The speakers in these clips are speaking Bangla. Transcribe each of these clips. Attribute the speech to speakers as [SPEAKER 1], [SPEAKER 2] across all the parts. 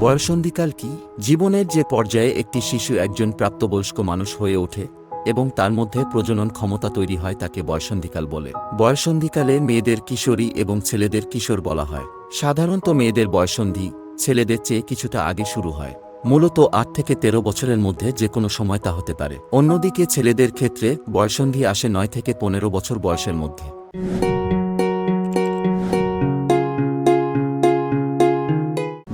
[SPEAKER 1] বয়সন্ধিকাল কি? জীবনের যে পর্যায়ে একটি শিশু একজন প্রাপ্তবয়স্ক মানুষ হয়ে ওঠে এবং তার মধ্যে প্রজনন ক্ষমতা তৈরি হয় তাকে বয়সন্ধিকাল বলে। বয়সন্ধিকালে মেয়েদের কিশোরী এবং ছেলেদের কিশোর বলা হয়। সাধারণত মেয়েদের বয়সন্ধি ছেলেদের চেয়ে কিছুটা আগে শুরু হয়। মূলত আট থেকে তেরো বছরের মধ্যে যে কোনো সময় তা হতে পারে। অন্যদিকে ছেলেদের ক্ষেত্রে বয়সন্ধি আসে নয় থেকে পনেরো বছর বয়সের মধ্যে।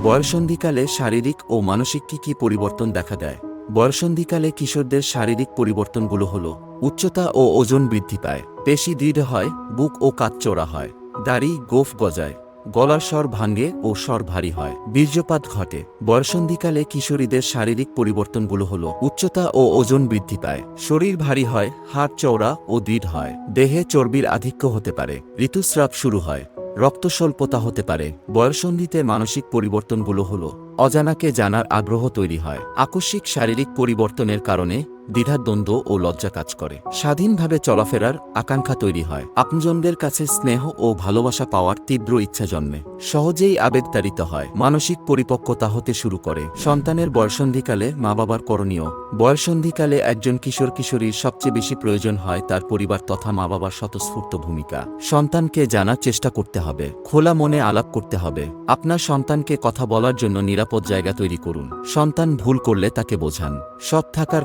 [SPEAKER 1] বয়সন্ধিকালে শারীরিক ও মানসিক কী কী পরিবর্তন দেখা দেয়? বয়সন্ধিকালে কিশোরদের শারীরিক পরিবর্তনগুলো হল, উচ্চতা ও ওজন বৃদ্ধি পায়, পেশি দৃঢ় হয়, বুক ও কাত চোরা হয়, দাড়ি গোফ গজায়, গলার স্বর ভাঙ্গে ও স্বর ভারী হয়, বীর্যপাত ঘটে। বয়সন্ধিকালে কিশোরীদের শারীরিক পরিবর্তনগুলো হল, উচ্চতা ও ওজন বৃদ্ধি পায়, শরীর ভারী হয় হাড় চওড়া ও দৃঢ় হয়, দেহে চর্বির আধিক্য হতে পারে, ঋতুস্রাব শুরু হয়। রক্তস্বল্পতা হতে পারে। বয়সন্ধিতে মানসিক পরিবর্তনগুলো হল, অজানাকে জানার আগ্রহ তৈরি হয়। আকস্মিক শারীরিক পরিবর্তনের কারণে দ্বিধাদ্বন্দ্ব ও লজ্জা কাজ করে। স্বাধীনভাবে চলাফেরার আকাঙ্ক্ষা তৈরি হয়। আপনজনদের কাছে স্নেহ ও ভালোবাসা পাওয়ার তীব্র ইচ্ছা জন্মে। সহজেই আবেগতাড়িত হয়। মানসিক পরিপক্কতা হতে শুরু করে। সন্তানের বয়সন্ধিকালে মা বাবার করণীয়। বয়সন্ধিকালে একজন কিশোর কিশোরীর সবচেয়ে বেশি প্রয়োজন হয় তার পরিবার তথা মা বাবার স্বতঃস্ফূর্ত ভূমিকা। সন্তানকে জানার চেষ্টা করতে হবে। খোলা মনে আলাপ করতে হবে। আপনার সন্তানকে কথা বলার জন্য নিরাপদ জায়গা তৈরি করুন। সন্তান ভুল করলে তাকে বোঝান। সৎ থাকার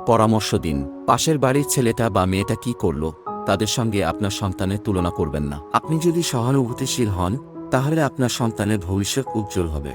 [SPEAKER 1] পরামর্শ দিন, পাশের বাড়ির ছেলেটা বা মেয়েটা কি করল, তাদের সঙ্গে আপনার সন্তানের তুলনা করবেন না। আপনি যদি সহানুভূতিশীল হন, তাহলে আপনার সন্তানের ভবিষ্যৎ উজ্জ্বল হবে।